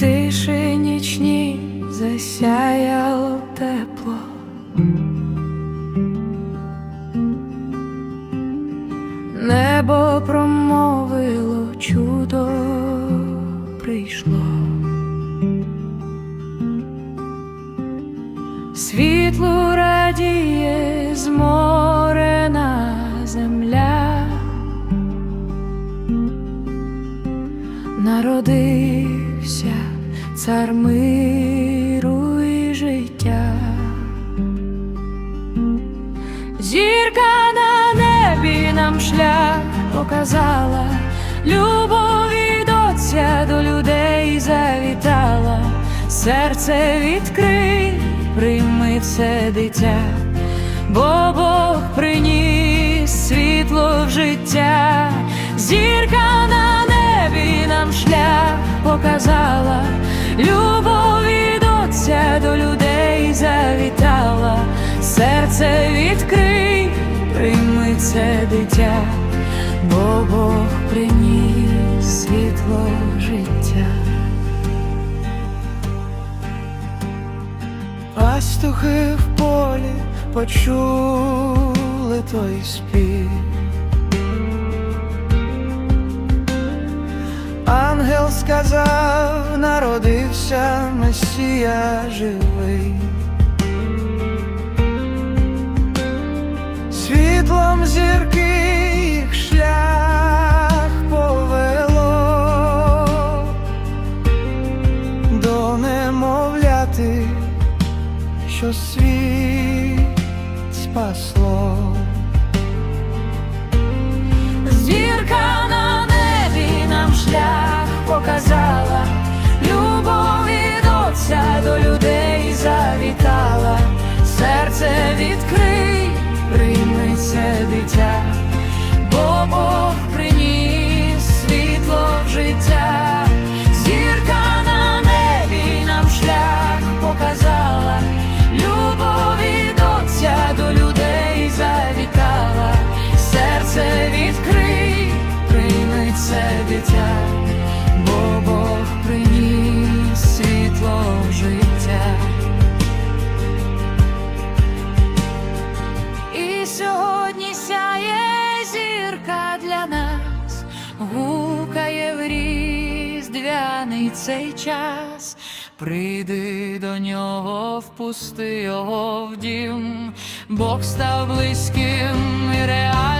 тиші нічні засяяло тепло. Небо промовило чудо прийшло. Світло радіє зморена земля, народився цар миру і життя. Зірка на небі нам шлях показала, любові доця до людей завітала, серце відкрий, прийми це дитя, бо Бог приніс світло в життя, зірка на небі нам шлях показала, любові доця до людей завітала, серце відкрий, прийми це дитя, бо Бог приніс світло життя. Пастухи в полі почули той спів. Сказав, народився Месія живий. Світлом зірки їх шлях повело до немовляти що світ спасло. В різдвяний цей час. Прийди до нього, впусти його в дім, Бог став близьким і реальним